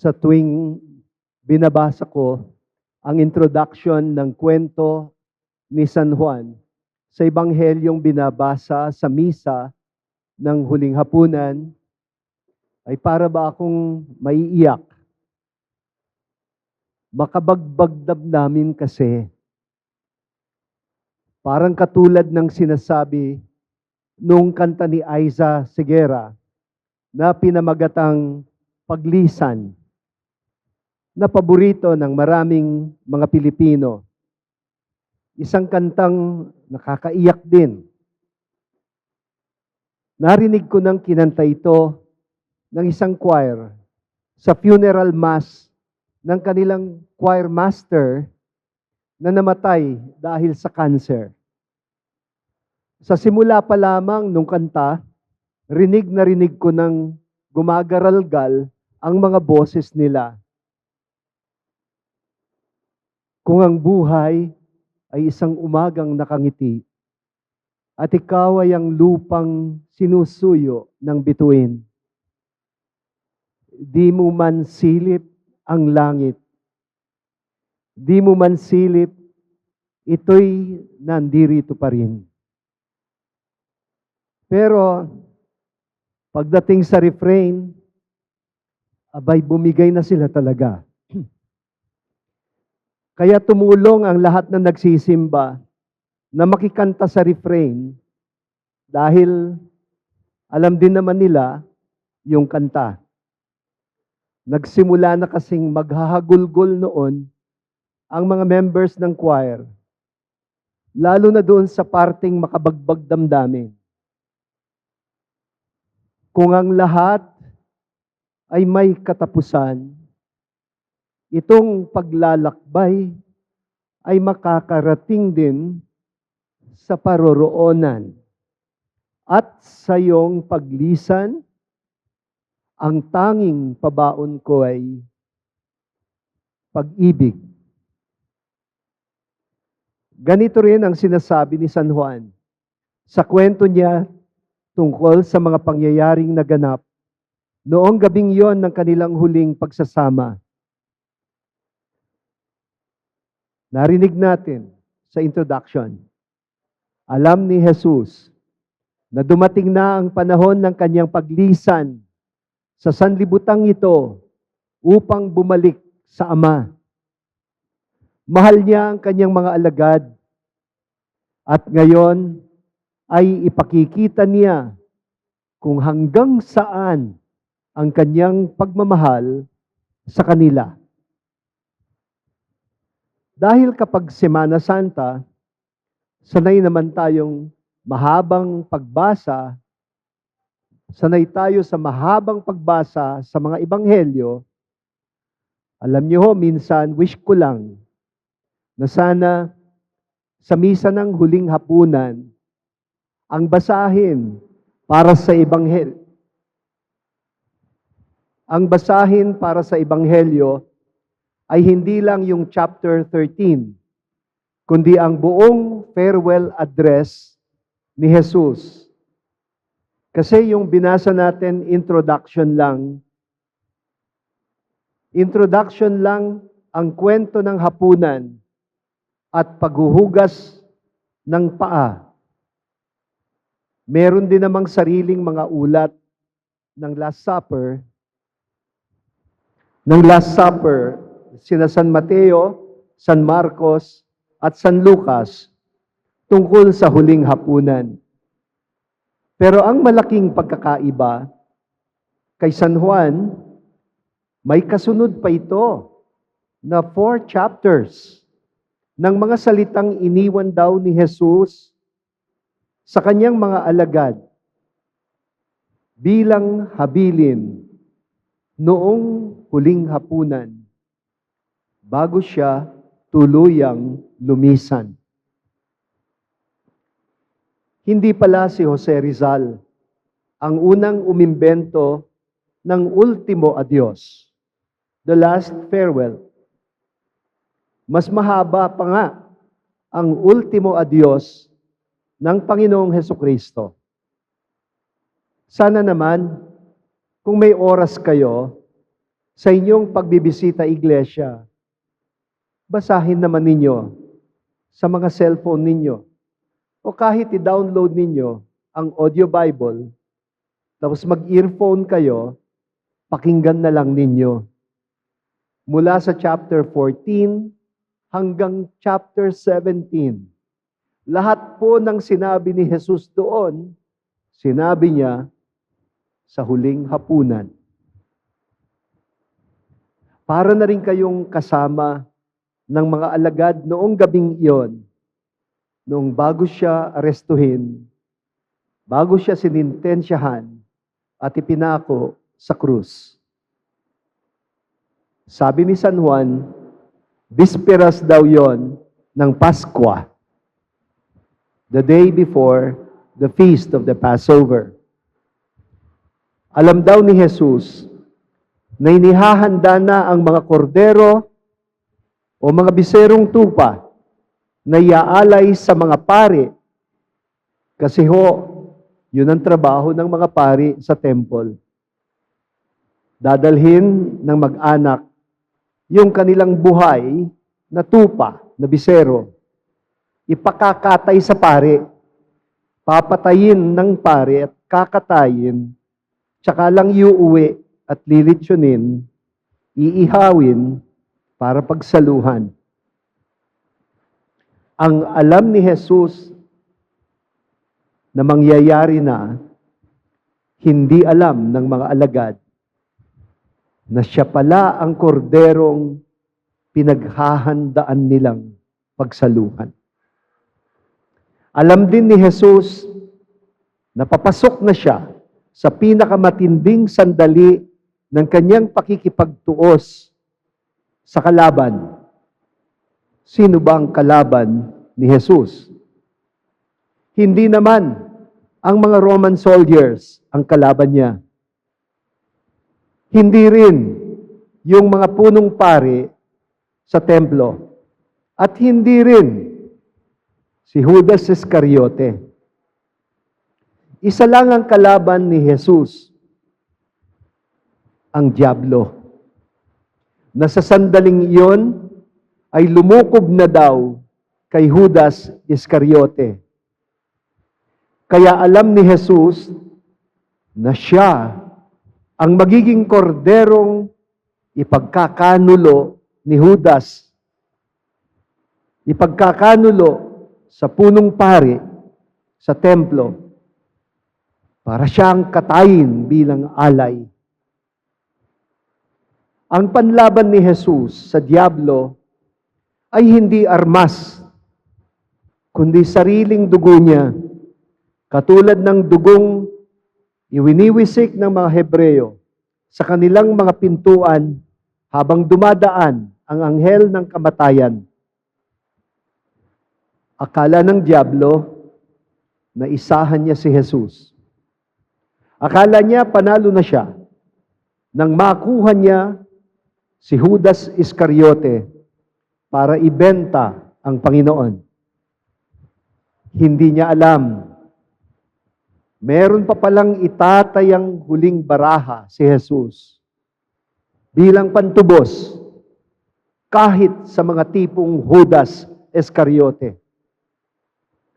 sa tuwing binabasa ko ang introduction ng kwento ni San Juan sa ebanghelyong binabasa sa misa ng huling hapunan ay para ba akong maiiyak. Makabagbag namin kasi parang katulad ng sinasabi nung kanta ni Aiza Segera na pinamagatang paglisan na paborito ng maraming mga Pilipino. Isang kantang nakakaiyak din. Narinig ko ng kinanta ito ng isang choir sa funeral mass ng kanilang choir master na namatay dahil sa cancer. Sa simula pa lamang nung kanta, rinig na rinig ko ng gumagaralgal ang mga boses nila. Kung ang buhay ay isang umagang nakangiti, at ikaw ay ang lupang sinusuyo ng bituin. Di mo man silip ang langit. Di mo man silip, ito'y nandirito pa rin. Pero, pagdating sa refrain, abay bumigay na sila talaga. Kaya tumulong ang lahat na nagsisimba na makikanta sa refrain dahil alam din naman nila yung kanta. Nagsimula na kasing maghahagulgol noon ang mga members ng choir, lalo na doon sa parting makabagbag damdamin. Kung ang lahat ay may katapusan, itong paglalakbay ay makakarating din sa paroroonan. At sa iyong paglisan, ang tanging pabaon ko ay pag-ibig. Ganito rin ang sinasabi ni San Juan sa kwento niya tungkol sa mga pangyayaring naganap noong gabing yon ng kanilang huling pagsasama. Narinig natin sa introduction, alam ni Jesus na dumating na ang panahon ng kanyang paglisan sa sanlibutang ito upang bumalik sa Ama. Mahal niya ang kanyang mga alagad at ngayon ay ipakikita niya kung hanggang saan ang kanyang pagmamahal sa kanila. Dahil kapag Semana Santa, sanay naman tayong mahabang pagbasa, sanay tayo sa mahabang pagbasa sa mga ebanghelyo, alam niyo ho, minsan wish ko lang na sana sa misa ng huling hapunan, ang basahin para sa ebanghelyo, ang basahin para sa ebanghelyo ay hindi lang yung chapter 13, kundi ang buong farewell address ni Jesus. Kasi yung binasa natin, introduction lang. Introduction lang ang kwento ng hapunan at paghuhugas ng paa. Meron din namang sariling mga ulat ng Last Supper. Ng Last Supper, sina San Mateo, San Marcos, at San Lucas tungkol sa huling hapunan. Pero ang malaking pagkakaiba kay San Juan, may kasunod pa ito na four chapters ng mga salitang iniwan daw ni Jesus sa kanyang mga alagad bilang habilin noong huling hapunan bago siya tuluyang lumisan. Hindi pala si Jose Rizal ang unang umimbento ng ultimo adios, the last farewell. Mas mahaba pa nga ang ultimo adios ng Panginoong Heso Kristo. Sana naman, kung may oras kayo, sa inyong pagbibisita iglesia, basahin naman ninyo sa mga cellphone ninyo o kahit i-download ninyo ang audio Bible, tapos mag-earphone kayo, pakinggan na lang ninyo. Mula sa chapter 14 hanggang chapter 17, lahat po ng sinabi ni Jesus doon, sinabi niya sa huling hapunan. Para na rin kayong kasama ng mga alagad noong gabing iyon, noong bago siya arestuhin, bago siya sinintensyahan at ipinako sa krus. Sabi ni San Juan, bisperas daw yon ng Paskwa, the day before the feast of the Passover. Alam daw ni Jesus na inihahanda na ang mga kordero o mga biserong tupa na iaalay sa mga pari. Kasi ho, yun ang trabaho ng mga pari sa temple. Dadalhin ng mag-anak yung kanilang buhay na tupa, na bisero. Ipakakatay sa pari. Papatayin ng pari at kakatayin tsaka lang iuwi at lilitsyonin, iihawin para pagsaluhan. Ang alam ni Jesus na mangyayari na, hindi alam ng mga alagad na siya pala ang korderong pinaghahandaan nilang pagsaluhan. Alam din ni Jesus na papasok na siya sa pinakamatinding sandali ng kanyang pakikipagtuos sa kalaban. Sino ba ang kalaban ni Jesus? Hindi naman ang mga Roman soldiers ang kalaban niya. Hindi rin yung mga punong pari sa templo. At hindi rin si Judas Iscariote. Isa lang ang kalaban ni Jesus, ang Diablo. Na sa sandaling iyon ay lumukob na daw kay Judas Iscariote. Kaya alam ni Jesus na siya ang magiging korderong ipagkakanulo ni Judas. Ipagkakanulo sa punong pari sa templo para siyang katayin bilang alay. Ang panlaban ni Jesus sa Diablo ay hindi armas, kundi sariling dugo niya, katulad ng dugong iwiniwisik ng mga Hebreyo sa kanilang mga pintuan habang dumadaan ang anghel ng kamatayan. Akala ng Diablo na isahan niya si Jesus. Akala niya panalo na siya nang makuha niya si Judas Iscariote para ibenta ang Panginoon. Hindi niya alam. Meron pa palang itatayang huling baraha si Jesus bilang pantubos kahit sa mga tipong Judas Iscariote.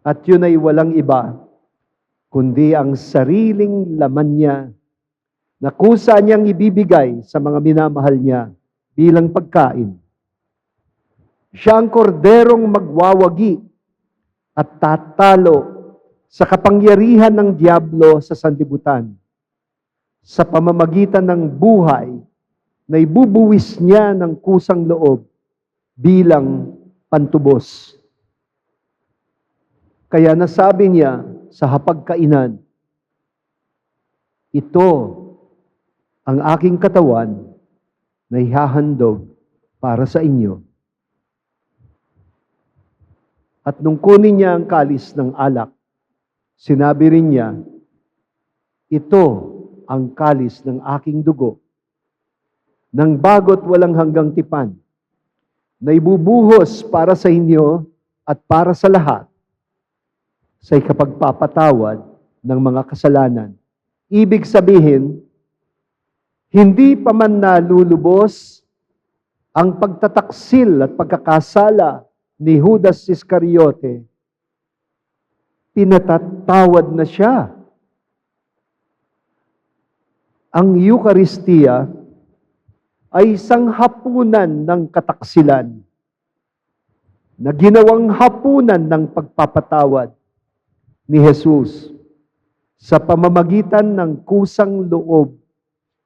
At yun ay walang iba, kundi ang sariling laman niya na kusa niyang ibibigay sa mga minamahal niya bilang pagkain. Siya ang korderong magwawagi at tatalo sa kapangyarihan ng Diablo sa sanlibutan sa pamamagitan ng buhay na ibubuwis niya ng kusang loob bilang pantubos. Kaya nasabi niya sa hapagkainan, ito ang aking katawan na ihahandog para sa inyo. At nung kunin niya ang kalis ng alak, sinabi rin niya, ito ang kalis ng aking dugo, ng bagot walang hanggang tipan, na ibubuhos para sa inyo at para sa lahat sa ikapagpapatawad ng mga kasalanan. Ibig sabihin, Hindi pa man nalulubos ang pagtataksil at pagkakasala ni Judas Iscariote, pinatatawad na siya. Ang Eucharistia ay isang hapunan ng kataksilan na ginawang hapunan ng pagpapatawad ni Jesus sa pamamagitan ng kusang loob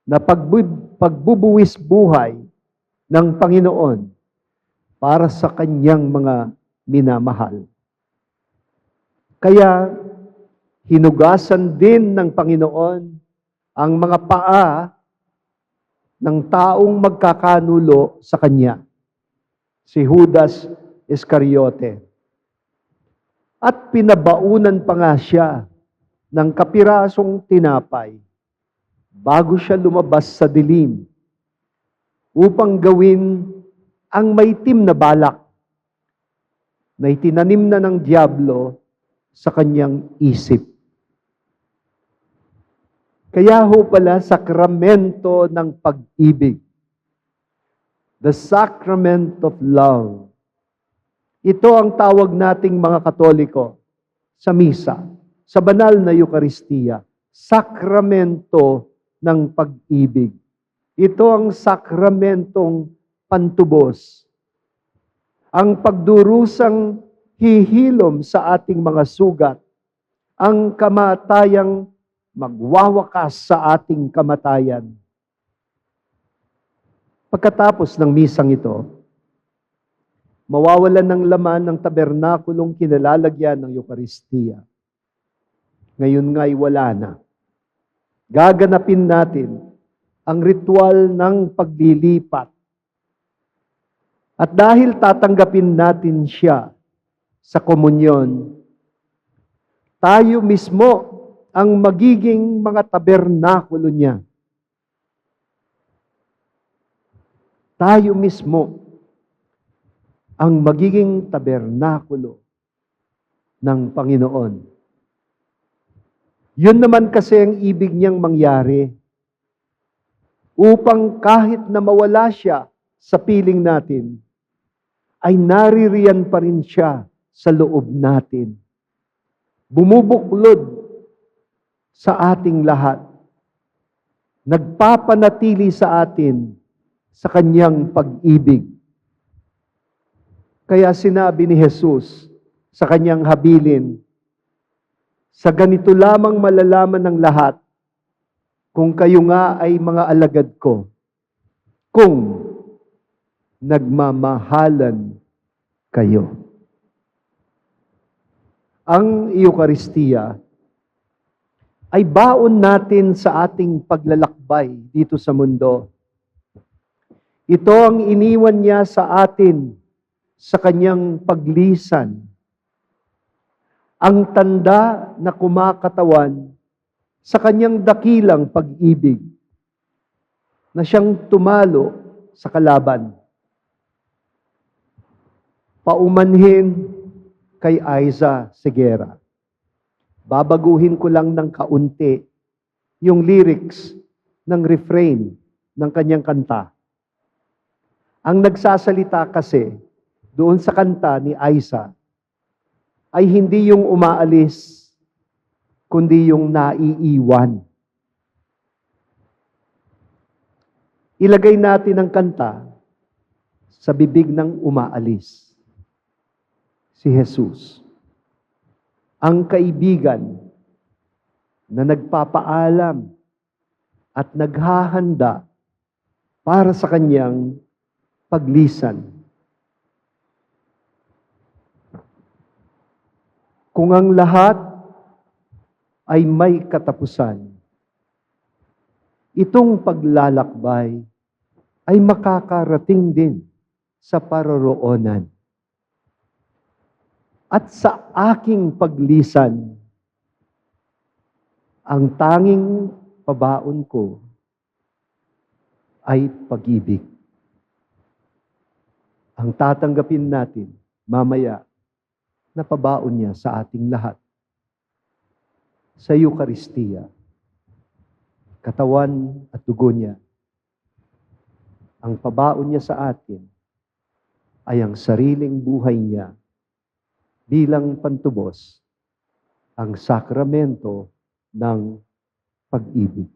na pagbu- pagbubuwis buhay ng Panginoon para sa kanyang mga minamahal. Kaya hinugasan din ng Panginoon ang mga paa ng taong magkakanulo sa kanya, si Judas Iscariote. At pinabaunan pa nga siya ng kapirasong tinapay bago siya lumabas sa dilim upang gawin ang maitim na balak na itinanim na ng Diablo sa kanyang isip. Kaya ho pala sakramento ng pag-ibig. The sacrament of love. Ito ang tawag nating mga Katoliko sa misa, sa banal na Eucharistia. Sakramento ng pag-ibig. Ito ang sakramentong pantubos. Ang pagdurusang hihilom sa ating mga sugat. Ang kamatayang magwawakas sa ating kamatayan. Pagkatapos ng misang ito, mawawalan ng laman ng tabernakulong kinalalagyan ng Eucharistia. Ngayon nga'y wala na. Gaganapin natin ang ritual ng paglilipat. At dahil tatanggapin natin siya sa komunyon, tayo mismo ang magiging mga tabernakulo niya. Tayo mismo ang magiging tabernakulo ng Panginoon. Yun naman kasi ang ibig niyang mangyari upang kahit na mawala siya sa piling natin, ay naririyan pa rin siya sa loob natin. Bumubuklod sa ating lahat. Nagpapanatili sa atin sa kanyang pag-ibig. Kaya sinabi ni Jesus sa kanyang habilin, sa ganito lamang malalaman ng lahat kung kayo nga ay mga alagad ko, kung nagmamahalan kayo. Ang Eucharistia ay baon natin sa ating paglalakbay dito sa mundo. Ito ang iniwan niya sa atin sa kanyang paglisan. Ang tanda na kumakatawan sa kanyang dakilang pag-ibig na siyang tumalo sa kalaban. Paumanhin kay Aiza Segera babaguhin ko lang ng kaunti yung lyrics ng refrain ng kanyang kanta. Ang nagsasalita kasi doon sa kanta ni Aiza ay hindi yung umaalis, kundi yung naiiwan. Ilagay natin ang kanta sa bibig ng umaalis. Si Jesus ang kaibigan na nagpapaalam at naghahanda para sa kanyang paglisan. Kung ang lahat ay may katapusan, itong paglalakbay ay makakarating din sa paroroonan at sa aking paglisan, ang tanging pabaon ko ay pag-ibig. Ang tatanggapin natin mamaya na pabaon niya sa ating lahat. Sa Eucharistia, katawan at dugo niya ang pabaon niya sa atin ay ang sariling buhay niya bilang pantubos ang sakramento ng pag-ibig.